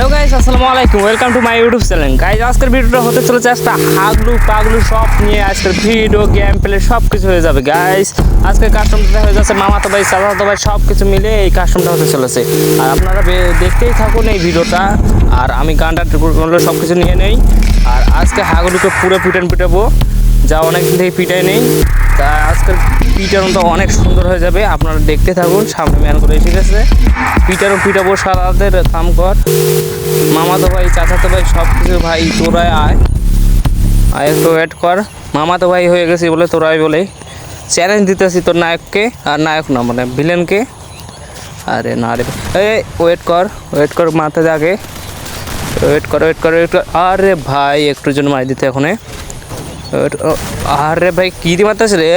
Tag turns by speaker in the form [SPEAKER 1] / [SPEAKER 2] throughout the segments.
[SPEAKER 1] Hello guys আসসালামু আলাইকুম welcome to my YouTube channel guys আজকের ভিডিওটা হতে চলেছে একটা হাগলু পাগলু সব নিয়ে। আজকের ভিডিও গেম প্লে সব কিছু হয়ে যাবে গাইস আজকে কাস্টমটা হয়ে যাচ্ছে মামাতো ভাই সাদাতো ভাই সব কিছু মিলে এই কাস্টমটা হতে চলেছে। আর আপনারা দেখতেই থাকুন এই ভিডিওটা আর আমি গানটা সব কিছু নিয়ে নেই। আর আজকে হাগলুকে পুরো পিটান পিটাবো। যা অনেক দিন থেকে পিটাই নেই। তা আজকের পিটানোটা অনেক সুন্দর হয়ে যাবে, আপনারা দেখতে থাকুন, সামনে ম্যান করে ঠিক আছে পিটারও পিটাবো সারাদের কাম কর মামাতো ভাই, চাচাতো ভাই সব কিছু ভাই, তোরাই আয়। আয় একটু ওয়েট কর। মামাতো ভাই হয়ে গেছি বলে তোরাই বলে। চ্যালেঞ্জ দিতেছি তোর নায়ককে, আর নায়ক না মানে ভিলেনকে আরে না রে এই ওয়েট কর ওয়েট কর মাথা জাগে ওয়েট কর ওয়েট কর ওয়েট কর। আরে ভাই একটু জন্য মারি দিতে এখনে। আরে ভাই, কী দিয়ে মারতেছে রে?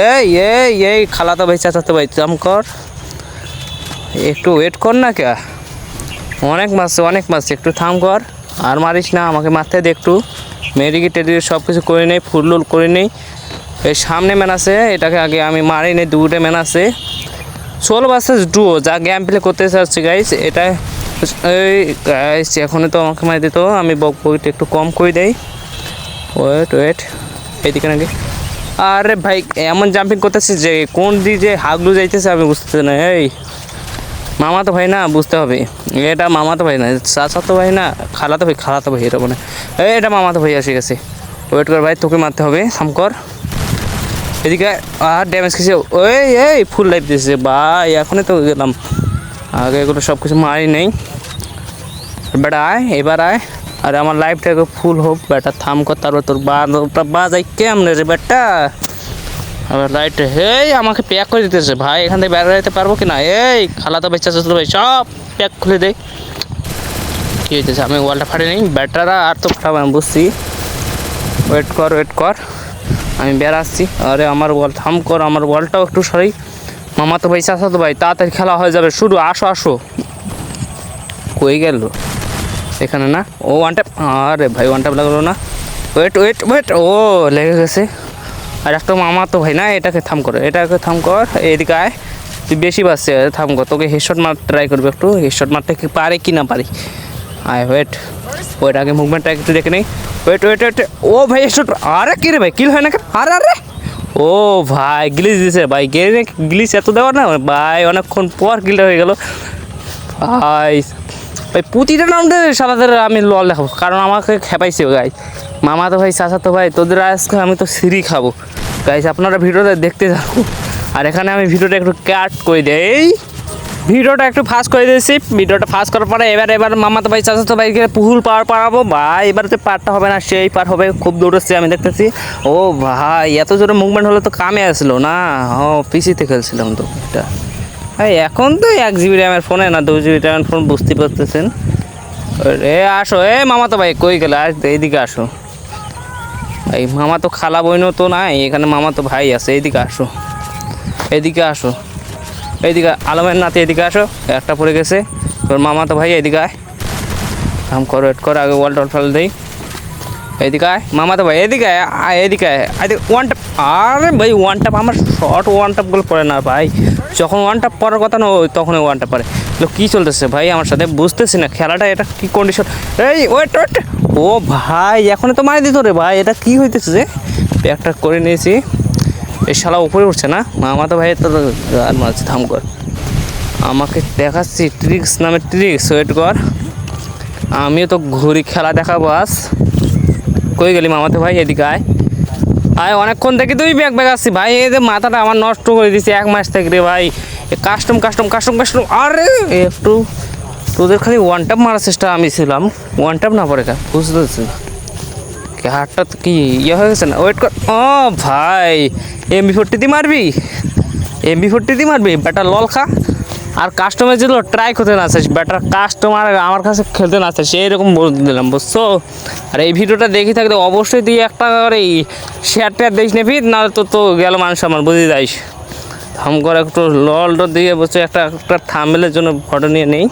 [SPEAKER 1] এ এই খালাতো ভাই চাচাতো ভাই চাম কর। একটু ওয়েট কর না কে? অনেক মারছে অনেক মারছে, একটু থাম কর। আর মারিস না, আমাকে মারতে দে একটু। মেডিকে টেডিকে সব কিছু করে নেই, ফুল টুল করে নেই। এই সামনে ম্যান আছে, এটাকে আগে আমি মারি নেই, দুটো ম্যান আছে। ষোলো বাসেস ডুও যা গেম প্লে করতে চাচ্ছি গাইস এটা এই গাইস এখনই তো আমাকে মারি দিত, আমি বক বইটা একটু কম করে দেই। ওয়েট ওয়েট এইদিকে নাকি? আরে ভাই, এমন জাম্পিং করতেছে যে কোন দিক যে হাগলু যাইতেছে আমি বুঝতে না, এই। মামা তো ভাই না, বুঝতে হবে। এটা মামা তো ভাই না চাচা তো ভাই না খালা তো ভাই খালা তো ভাই, এটা মানে এই, এটা মামা তো ভাই এসে গেছে। ওয়েট কর ভাই, তোকে মারতে হবে সামকর এদিকে আর ড্যামেজ খেয়েছে ওই এই ফুল লাইফ দিয়েছে ভাই, এখনই তো গেলাম। আগে এগুলো সব কিছু মারি নেই। বেটা আয়, এবার আয়। আর আমার লাইফটাকে ফুল হোক বেটা, থাম কর তারপর তোর বাজা বাজাই কেমনে রে বেটা? আবার লাইট এই আমাকে প্যাক করে দিতেছে, ভাই, এখান থেকে বের যেতে পারব কি না এই খালাতো বাচ্চা চাচা ভাই, সব প্যাক খুলে দেয় কী হইতেছে, আমি ওয়ালটা ফাটে নেই। ব্যাটারা আর তো ফাটাবো আমি বুঝছি ওয়েট কর ওয়েট কর। আমি বেরাচ্ছি আরে, আমার বল থাম কর, আমার বলটাও একটু সরি মামা তো ভাই চাচা তো ভাই, তাড়াতাড়ি খেলা হয়ে যাবে। শুরু আসো আসো। কই গেল? এখানে না? ও ওয়ান ট্যাপ আরে ভাই ওয়ান ট্যাপ লাগল না। ওয়েট ওয়েট ওয়েট ও লেগে গেছে। আর একটা মামা তো ভাই না, এটাকে থাম কর, এটাকে থাম কর, এদিকে আয়। তুই বেশি বাসছে থাম কর, তোকে হেডশট মার ট্রাই করবে একটু। হেডশট মারতে কি পারে কি না পারি? আয় ওয়েট ওয়েট আগে মুভমেন্টটা একটু দেখে নেই। ওয়েট ওয়েট ওয়েট ও ভাই হেডশট আরে কি রে ভাই কিল হয় না কেন? আরে আরে। ও ভাই গ্লিচ দিছে ভাই, গেলে গ্লিচ এত দেওয়ার না? ভাই, অনেকক্ষণ পর গিলটা হয়ে গেল। ভাই ভাই, প্রতিটা রাউন্ডে সারাদের আমি লল দেখাবো কারণ আমাকে খেপাইছে গাই মামা তো ভাই, চাচা তো ভাই, তোদের আজকে আমি তো সিঁড়ি খাব। গাইস আপনারা ভিডিওটা দেখতে থাকো আর এখানে আমি ভিডিওটা একটু কাট করে দেই। ভিডিওটা একটু ফাস্ট করে দিয়েছি। ভিডিওটা ফাস্ট করার পরে এবার এবার মামা তো ভাই, চাচা তো ভাইকে পুহুল পার পারাবো ভাই, এবার তো পারটা হবে না, সেই পার হবে, খুব দৌড়চ্ছে আমি দেখতেছি। ও ভাই, এত জোরে মুভমেন্ট হলে তো কামে আসলো না। ও পিসিতে খেলছিলাম তো, এটা। এই এখন তো এক জিবি র্যামের ফোনে না, দু জিবি র্যামের ফোন বুঝতে পারতেছেন। এ আসো, এ মামা তো ভাই কই গেলে? আস এইদিকে আসো। এই মামা তো খালা বইনও তো নাই, এখানে মামা তো ভাই আছে, এইদিকে আসো। এদিকে আসো। এইদিকে, আলমের নাতি এদিকে আসো, একটা পড়ে গেছে। তোর মামা তো ভাই এদিকে আয়। কাম করো, ওয়েট করো, আগে ওয়াল টল ফেল দেই। এদিকে আয়, মামা তো ভাই, এদিকে আয় এদিকে আয়। ওয়ান টাপ আরে ভাই ওয়ান টাপ আমার শর্ট ওয়ান টাপগুলো পড়ে না ভাই। যখন ওয়ান টাপ পড়ার কথা না, ওই তখনই ওয়ান টাপ পড়ে। এগুলো কী চলতেছে ভাই, আমার সাথে বুঝতেছি না, খেলাটা এটা কী কন্ডিশন এই ওয়েট ওয়েট ও ভাই এখন তো মারি দিত রে ভাই, এটা কী হইতেছে যে? প্যাকটা করে নিয়েছি। এই শালা উপরে উঠছে না? মামা তো ভাই তো আর মাছ থাম কর। আমাকে দেখাচ্ছি ট্রিক্স নামে ট্রিক্স ওয়েট কর। আমিও তো ঘুরি খেলা দেখাবো আস কই গেলি মামাতে ভাই? এদিকে আয়। আয়, অনেকক্ষণ থেকে তুই ব্যাগ ব্যাগ আসছি ভাই। এই যে মাথাটা আমার নষ্ট করে দিছি এক মাস থেকে রে ভাই। কাস্টম কাস্টম কাস্টম কাস্টম আরে একটু তোদের খালি ওয়ান টাপ মারার চেষ্টা আমি ছিলাম। ওয়ান টাপ না পড়ে বুঝতে না কি হাতটা তো কি ইয়ে হয়ে গেছে না? ওয়েট কর। ও ভাই এমবি ফোরটি দিয়ে মারবি? এমবি ফোরটি দিয়ে মারবি? বেটা, লল খা। আর কাস্টমার যেগুলো ট্রাই করতে না চাইছ বেটার কাস্টমার আমার কাছে খেলতে না চাইছে এইরকম বলে দিলাম, বুঝছ? আর এই ভিডিওটা দেখি থাকলে অবশ্যই তুই একটা করে শেয়ার টেয়ার দিস নেবি না তো তো গেল মানুষ আমার, বুঝে যাইস। থাম করে একটু লল দিয়ে বসে একটা একটা থামবেলের জন্য ফটো নিয়ে নেই।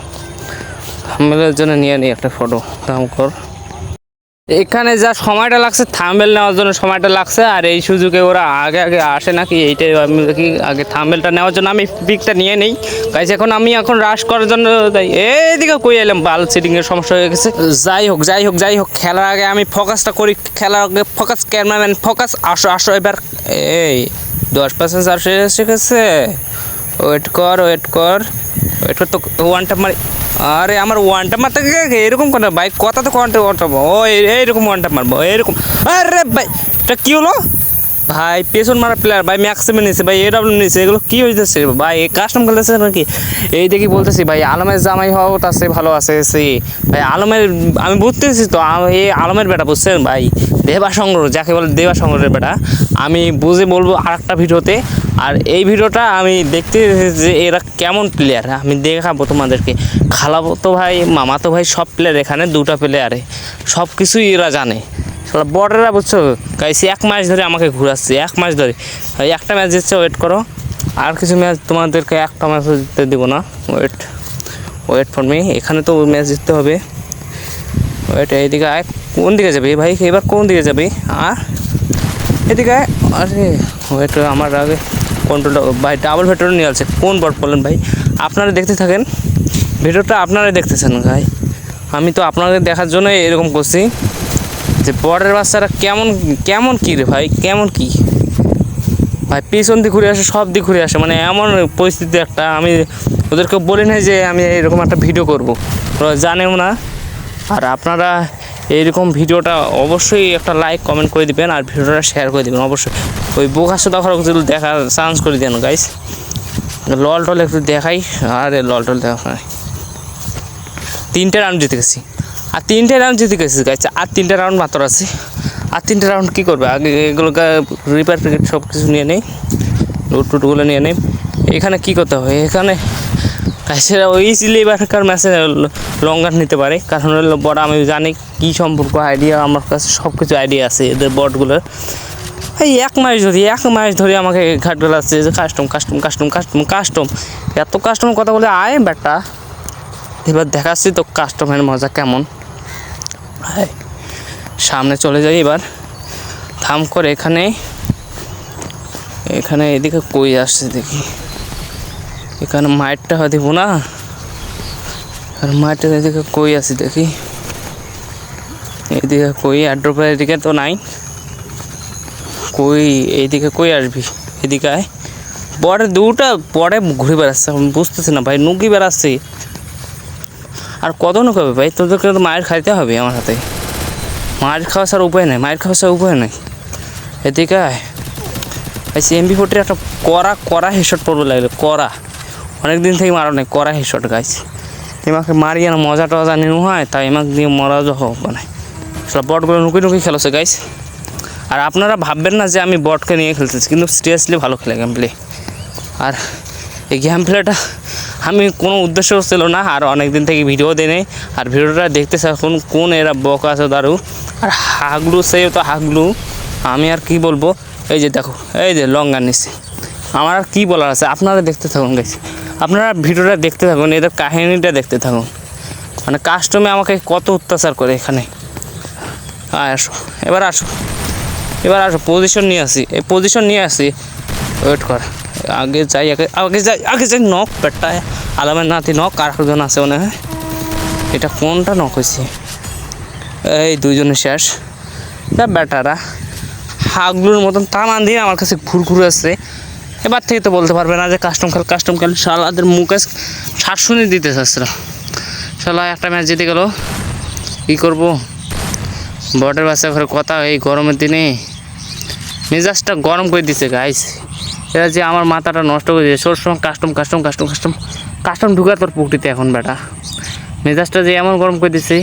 [SPEAKER 1] থামবেলের জন্য নিয়ে নিই একটা ফটো থাম কর। এখানে যা সময়টা লাগছে, থাম্বেল নেওয়ার জন্য সময়টা লাগছে, আর এই সুযোগে ওরা আগে আগে আসে নাকি, এইটাই আমি দেখি, আগে থাম্বেলটা নেওয়ার জন্য আমি পিকটা নিয়ে নেই। গাইজ এখন আমি এখন রাশ করার জন্য তাই এইদিকে কই এলাম, বাল সিটিং এর সমস্যা হয়ে গেছে। যাই হোক যাই হোক যাই হোক, খেলার আগে আমি ফোকাসটা করি, খেলার আগে ফোকাস ক্যামেরাম্যান ফোকাস আসো আসো এবার। এই, দশ পার্সেন্ট আর এসে গেছে। ওয়েট কর ওয়েট কর। ওয়েট কর তো ওয়ান মারি। আরে আমার ওয়ান টাপ মারতে এরকম করে ভাই, কথা তো ওয়ান ও, এই- এইরকম ওয়ান টাপ মারবো এরকম আরে ভাই, এটা কী হলো? ভাই, পেছন মারা প্লেয়ার ভাই ম্যাক্সিমে নিয়েছে ভাই এডাব্লিউ নিয়েছে এগুলো কী হইতেছে? ভাই কাস্টম খেলতেছে নাকি? এই দেখি বলতেছি, ভাই, আলমের জামাই হওয়া আছে ভালো আছে, সে, ভাই, আলমের, আমি বুঝতেছি তো এই আলমের বেটা, বুঝছেন, ভাই? দেবা সংগ্রহ, যাকে বলে দেবা সংগ্রহের বেটা। আমি বুঝে বলব আর একটা ভিডিওতে, আর এই ভিডিওটা আমি দেখতে যে এরা কেমন প্লেয়ার আমি দেখাবো তোমাদেরকে। খালাবো তো ভাই, মামা তো ভাই, সব প্লেয়ার এখানে দুটা প্লেয়ারে সব কিছুই এরা জানে। শালা বড়রা বুঝছ? গাইছি, এক মাস ধরে আমাকে ঘুরাচ্ছে, এক মাস ধরে। একটা ম্যাচ দিচ্ছে ওয়েট করো। আর কিছু ম্যাচ তোমাদেরকে একটা ম্যাচ জিততে দেবো না। ওয়েট ওয়েট ফর মি এখানে তো ম্যাচ জিততে হবে। ওয়েট এইদিকে আয়। কোন দিকে যাবে ভাই? এবার কোন দিকে যাবে? আর এদিকে। আরে ওয়েট আমার আগে কন্ট্রোলটা ভাই ডাবল ভেটরও নিয়ে আসছে কোন বট বলেন ভাই? আপনারা দেখতে থাকেন। ভিডিওটা আপনারাই দেখতেছেন, ভাই। আমি তো আপনাদের দেখার জন্য এরকম করছি। যে বর্ডার বাচ্চারা কেমন কেমন কী রে ভাই? কেমন কি? ভাই, পিছন দিয়ে ঘুরে আসে, সব দিক ঘুরে আসে। মানে এমন পরিস্থিতি একটা, আমি ওদেরকে বলি না যে আমি এরকম একটা ভিডিও করব। ওরা জানেও না। আর আপনারা এইরকম ভিডিওটা অবশ্যই একটা লাইক, কমেন্ট করে দিবেন আর ভিডিওটা শেয়ার করে দিবেন, অবশ্যই। ওই বোকাশো দেখার যদি দেখার চান্স করে দেন গাইস লল টল একটু দেখাই। আরে লল টল দেখাই তিনটে রাউন্ড জিতে গেছি। আর তিনটে রাউন্ড জিতে গেছি গাইছে আর তিনটে রাউন্ড মাত্র আছে। আর তিনটে রাউন্ড কী করবে? আগে এগুলোকে রিপেয়ার প্যাকেট সব কিছু নিয়ে নেই। লুট টুটগুলো নিয়ে নেই। এখানে কী করতে হবে? এখানে গাইছেরা ওই ইজিলি এবারকার ম্যাচে লঙ্গার নিতে পারে। কারণ হলো বড় আমি জানি কী সম্পর্ক আইডিয়া আমার কাছে সব কিছু আইডিয়া আছে এদের বটগুলোর এই এক মাস ধরে, এক মাস ধরে আমাকে ঘাট বেলাচ্ছে যে custom custom custom custom custom এত কাস্টম কথা বলে আয় ব্যাটা এবার দেখাচ্ছি তো কাস্টমারের মজা কেমন। সামনে চলে যাই এবার। থাম করে এখানে এখানে এদিকে কই আসছে দেখি। এখানে মাইটটা হয় দিব না? আর মাইটের এদিকে কই আছে দেখি। এদিকে কই অ্যাড্রপের এদিকে তো নাই। কই এইদিকে কই আসবি? এদিকে আয়। পরে দুটা, পরে ঘুরে বেড়াচ্ছে, আমি বুঝতেছি না ভাই, নুকি বেড়াচ্ছে। আর কত নুক হবে ভাই? তোদেরকে তো মায়ের খাইতে হবে আমার হাতে। মায়ের খাওয়া ছাড়া উপায় নেই, মায়ের খাওয়া ছাড়া উপায় নেই। এদিকে ভাই সিএমবি ফোর্টির একটা কড়া কড়া হেডশট পড়বে লাগল, কড়া। অনেক দিন থেকে মারা নেই, কড়া হেডশট গাছ এমাকে মারিয়ে না মজা টজা নিউ হয়, তাই এমাকে দিয়ে মরা হোক মানে। সব বটগুলো নুকি নুকি খেলোছে গাইস আর আপনারা ভাববেন না যে আমি বটকে নিয়ে খেলতেছি, কিন্তু সিরিয়াসলি ভালো খেলে গেম প্লে আর এই গেম প্লেটা আমি কোনো উদ্দেশ্য ছিল না, আর অনেক দিন থেকে ভিডিও দিই নেই। আর ভিডিওটা দেখতে থাকুন, কোন এরা বক আছে দারু। আর হাগলু সেই তো হাগলু। আমি আর কি বলব? এই যে দেখো, এই যে লঙ্গা নিচ্ছে আমার আর কী বলার আছে? আপনারা দেখতে থাকুন গেছি আপনারা ভিডিওটা দেখতে থাকুন, এদের কাহিনীটা দেখতে থাকুন। মানে কাস্টমে আমাকে কত অত্যাচার করে এখানে। আয়, আসো। এবার আসো। এবার আসো পজিশন নিয়ে আসি। এই পজিশন নিয়ে আসি। ওয়েট কর। আগে যাই আগে আগে যাই আগে যাই নক পেটটায় আলামের নাতি নক আর একজন আছে মনে হয় এটা কোনটা নক হয়েছে এই দুইজনে শেষ তা বেটারা হাগলুর মতন তামান দিয়ে আমার কাছে ঘুরঘুরে আসছে এবার থেকে তো বলতে পারবে না যে কাস্টম খেল কাস্টম খেল শালাদের মুখে শাসনই দিতে চাচ্ছে না শালা একটা ম্যাচ জিতে গেল কী করব বটের বাচ্চা ঘরে কথা এই গরমের দিনে মেজাজটা গরম করে দিছে গাইস এরা যে আমার মাথাটা নষ্ট করে দিয়েছে। সবসময় custom custom custom custom custom ঢুকা তোর পুকুরিতে এখন, বেটা। মেজাজটা যে এমন গরম করে দিছে।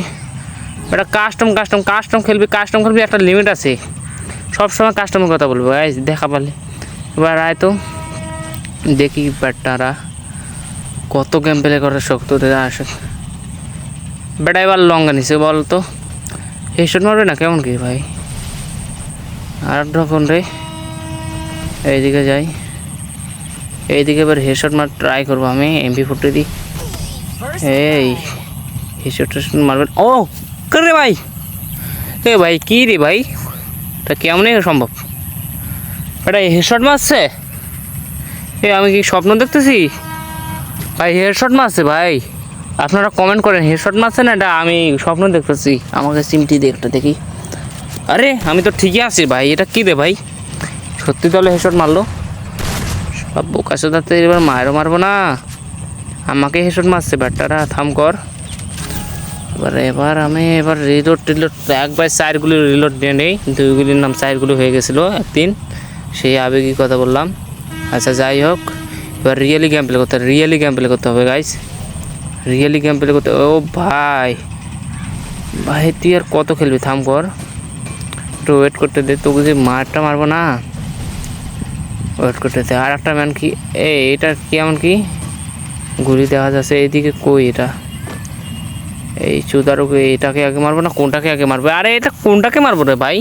[SPEAKER 1] বেটা কাস্টম কাস্টম কাস্টম খেলবি কাস্টম খেলবি, একটা লিমিট আছে। সবসময় কাস্টমের কথা বলব। গাইস দেখা পালে এবার আয় তো। দেখি ব্যাটারা কত গেম প্লে করে শক্ত আসে। বেটা, এবার লঙ্গা নিছে বল তো হেডশট মারবে না? কেমন কি ভাই? আর যখন রে। এইদিকে যাই। এইদিকে এবার হেডশট মার ট্রাই করব আমি এমপি ফোরটি দিই এই হেডশট টেডশট মারবে ও, করে ভাই। এ ভাই, কী রে ভাই? এটা কেমনই সম্ভব? এটা হেডশট মারছে? এ, আমি কি স্বপ্ন দেখতেছি? ভাই হেডশট মারছে, ভাই। আপনারা কমেন্ট করেন হেডশট মারছে না? এটা আমি স্বপ্ন দেখতেছি। আমাকে সিমটি দিয়ে একটা দেখি। আরে, আমি তো ঠিকই আছি, ভাই। এটা কী রে ভাই? সত্যি তাহলে হেডশট মারলো? সব বোকা সাথে এবার মায়েরও মারবো না। আমাকে হেডশট মারছে, ব্যাটারা, থাম কর। এবার এবার আমি, এবার রিলোড টিলোড একবার চারগুলি রিলোড নিয়ে নেই। দুইগুলির নাম চারগুলি হয়ে গেছিল, একদিন। সেই আবেগী কথা বললাম। আচ্ছা যাই হোক, এবার রিয়েলি গেম প্লে করতে হবে রিয়েলি গেম প্লে করতে হবে গাইস রিয়েলি গেম প্লে করতে, ও ভাই। ভাই, তুই আর কত খেলবি, থাম কর। একটু ওয়েট করতে দে, তোকে যে মারটা মারবো না। ওয়েট করতে দে আর একটা ম্যান কি এ এটা কেমন কি? ঘুরি দেখা যাচ্ছে এইদিকে কই এটা? এই চুদারুকে এটাকে আগে মারবো না কোনটাকে আগে মারবো? আরে এটা কোনটাকে মারবো রে ভাই?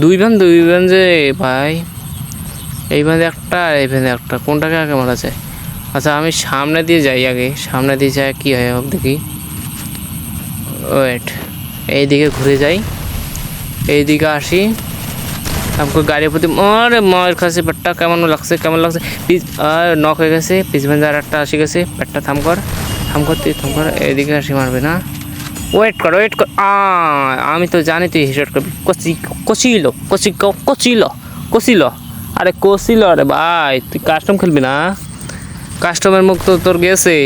[SPEAKER 1] দুই ভ্যান দুই ভ্যান যে, ভাই। এই ভ্যানে একটা এই ভ্যানে একটা। কোনটাকে আগে মারা যায়? আচ্ছা আমি সামনে দিয়ে যাই আগে। সামনে দিয়ে যাই কী হয় হোক দেখি। ওয়েট, এইদিকে ঘুরে যাই। এইদিকে আসি। আমাকে গাড়ির প্রতি আরে মায়ের কাছে পেটটা কেমন লাগছে কেমন লাগছে আর নক হয়ে গেছে ভেঞ্জে আর একটা আসি গেছে পেটটা থাম কর থাম কর তুই থাম কর এইদিকে আসি মারবে না ওয়েট কর ওয়েট কর আমি তো জানি তুই হিসেব করবি কচি কচিল কচি কচিল কচিল আরে কচিল আরে ভাই তুই কাস্টম খেলবি না কাস্টমের মুখ তো তোর গেছে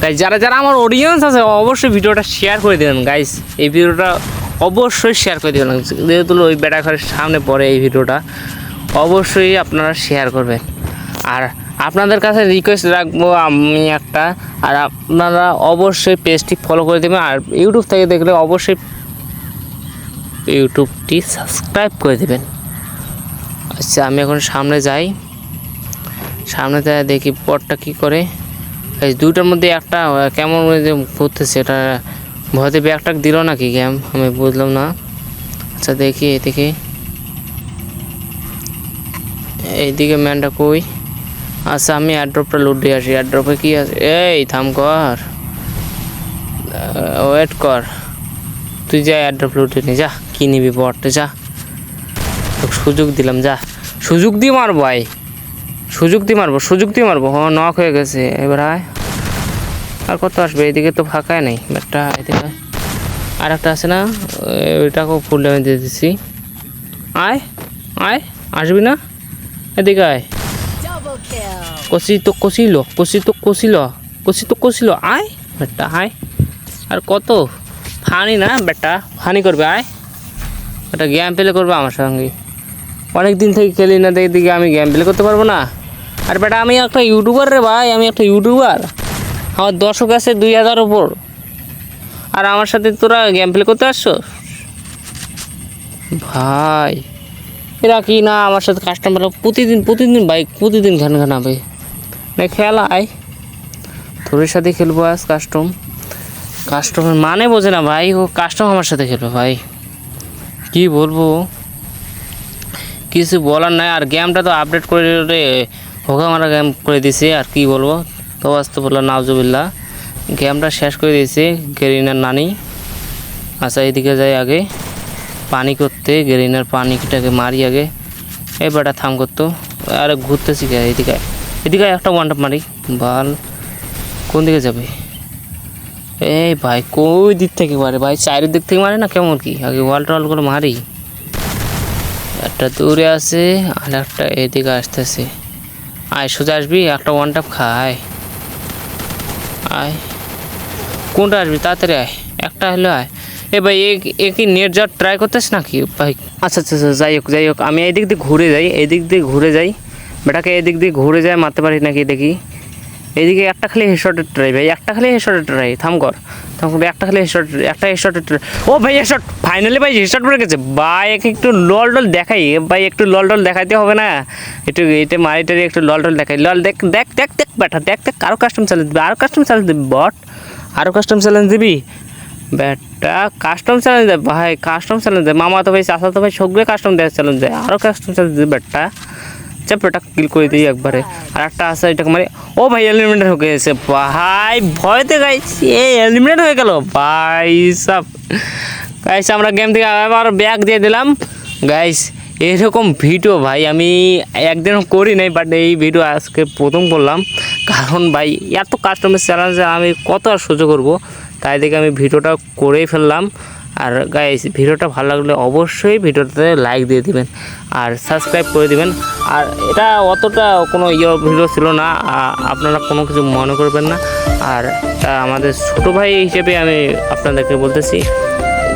[SPEAKER 1] তাই যারা যারা আমার অডিয়েন্স আছে, অবশ্যই ভিডিওটা শেয়ার করে দেবেন গাইস এই ভিডিওটা অবশ্যই শেয়ার করে দেবেন। যেহেতু ওই বেটা ঘরের সামনে পড়ে এই ভিডিওটা, অবশ্যই আপনারা শেয়ার করবেন। আর আপনাদের কাছে রিকোয়েস্ট রাখব আমি একটা, আর আপনারা অবশ্যই পেজটি ফলো করে দেবেন, আর ইউটিউব থেকে দেখলে অবশ্যই ইউটিউবটি সাবস্ক্রাইব করে দেবেন। আচ্ছা আমি এখন সামনে যাই। সামনে যাই, দেখি পরটা কি করে। এই দুইটার মধ্যে একটা কেমন করতেছে এটা ভয়তে ব্যাগটাক দিল নাকি গেম আমি বুঝলাম না। আচ্ছা দেখি এদিকে। এইদিকে ম্যানটা কই? আচ্ছা আমি অ্যাড্রপটা লুট দিয়ে আসি। অ্যাড্রপে কি আছে? এই, থাম কর। ওয়েট কর। তুই যা অ্যাড্রপ লুটে নি, যা। কি নিবি বটে, যা। সুযোগ দিলাম, যা। সুযোগ দিয়ে মারবো ভাই সুযোগ দিয়ে মারবো, সুযোগ দিয়ে মারবো। হ নক হয়ে গেছে। এবার আয়। আর কত আসবে? এদিকে তো ফাঁকাই নেই। একটা এদিকে আর একটা আছে না? ওইটাকেও ফুল ড্যামেজ দিয়ে দিচ্ছি আয় আয়, আসবি না? এদিকে আয়. কষি তো কষিল, কষি তো কষিল, কষি তো কষিল। আয়, বেটা, আয়। আর কত? ফানি না, বেটা? ফানি করবে, আয়। এটা গেম প্লে করবে আমার সঙ্গে। অনেক দিন থেকে খেলি না, দেখে দিকে আমি গেম প্লে করতে পারব না। আর বেটা, আমি একটা ইউটিউবার রে ভাই, আমি একটা ইউটিউবার আমার দর্শক আছে দুই হাজার ওপর আর আমার সাথে তোরা গেম প্লে করতে আসছো? ভাই, এরা কি না আমার সাথে কাস্টমার প্রতিদিন প্রতিদিন বাইক প্রতিদিন ঘান ঘানাবে। না খেলায় তোর সাথে খেলব আজ কাস্টম কাস্টমের মানে বোঝে না ভাই, ও কাস্টম আমার সাথে খেলবে ভাই। কি বলব? কিছু বলার নাই, আর গেমটা তো আপডেট করে হোকা মারা গেম করে দিছে, আর কি বলব? তো আসতে বলল নাজুবিল্লা গেমটা শেষ করে দিয়েছে গেরিনার নানি। আচ্ছা এদিকে যাই আগে। পানি করতে গেরিনার পানিটাকে মারি আগে। এই বেটা, থাম করতো আরে, ঘুরতেছি কে? এদিকে এদিকে একটা ওয়ান মারি। বাল, কোন দিকে যাবে? এই ভাই, কই দিক থেকে মারে? ভাই, চারিদিক দিক থেকে মারে না কেমন কি? আগে ওয়াল টল করে মারি। একটা দূরে আছে আর একটা এদিকে আসতেছে। আয়, সোজা আসবি, একটা ওয়ান টাপ খায়। আয়। কোনটা আসবি? তাড়াতাড়ি আয়। একটা হলে আয়। এ ভাই, এ কি নেট যাওয়ার ট্রাই করতেছ নাকি? ভাই। আচ্ছা আচ্ছা আচ্ছা যাই হোক যাই হোক। আমি এদিক দিয়ে ঘুরে যাই এদিক দিয়ে ঘুরে যাই। বেটাকে এদিক দিয়ে ঘুরে যায় মারতে পারি নাকি দেখি। এদিকে একটা খালি হেডশটের ট্রাই ভাই, একটা খালি হেডশটের ট্রাই থাম কর থাম কর একটা খালি হেডশট একটা হেডশটের ট্রাই ও ভাই হেডশট ফাইনালি ভাই হেডশট পড়ে গেছে। ভাই, একে একটু লল টল দেখাই। ভাই, একটু লল টল দেখাইতে হবে না। একটু এটা মারিটারি একটু লল টল দেখাই। লল, দেখ দেখ দেখ দেখ, ব্যাটা, দেখ দেখ আরও কাস্টম চ্যালেঞ্জ দিবি। আরও কাস্টম চ্যালেঞ্জ দিবি, বট। আরও কাস্টম চ্যালেঞ্জ দিবি? বেটা কাস্টম চ্যালেঞ্জ দেয় ভাই কাস্টম চ্যালেঞ্জ দেয় মামা তো ভাই চাষা তো ভাই, সবগুলো কাস্টম দেয় চ্যালেঞ্জ দেয়। আরও কাস্টম চ্যালেঞ্জ দিবি বেটা চাপ এটা কিল করে দিই একবারে। আর একটা আছে এটাকে মানে ও ভাই এলিমিনেট হয়ে গেছে। ভাই, ভয়তে গাইছি এ এলিমিনেট হয়ে গেল। ভাই, সব। গাইস আমরা গেম থেকে আবার ব্যাগ দিয়ে দিলাম। গাইস এরকম ভিডিও ভাই, আমি একদিনও করি নাই বাট এই ভিডিও আজকে প্রথম করলাম। কারণ ভাই, এত কাস্টমার চ্যালেঞ্জ আমি কত আর সহ্য করব? তাই দেখে আমি ভিডিওটা করেই ফেললাম। আর গাইস ভিডিওটা ভালো লাগলে অবশ্যই ভিডিওটাতে লাইক দিয়ে দিবেন আর সাবস্ক্রাইব করে দিবেন। আর এটা অতটা কোনো ইয়ে ভিডিও ছিল না আপনারা কোনো কিছু মনে করবেন না। আর আমাদের ছোটো ভাই হিসেবে আমি আপনাদেরকে বলতেছি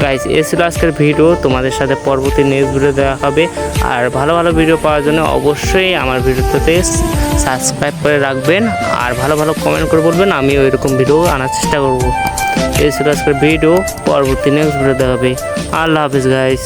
[SPEAKER 1] গাইজ এ ছিল আজকের ভিডিও তোমাদের সাথে পরবর্তী নেক্সট ভিডিও দেওয়া হবে। আর ভালো ভালো ভিডিও পাওয়ার জন্য অবশ্যই আমার ভিডিওতে সাবস্ক্রাইব করে রাখবেন। আর ভালো ভালো কমেন্ট করে বলবেন আমি ওই রকম ভিডিও আনার চেষ্টা করব। এই ছিল আজকের ভিডিও পরবর্তী নেক্সট ভিডিও দেওয়া হবে। আল্লাহ হাফিজ গাইজ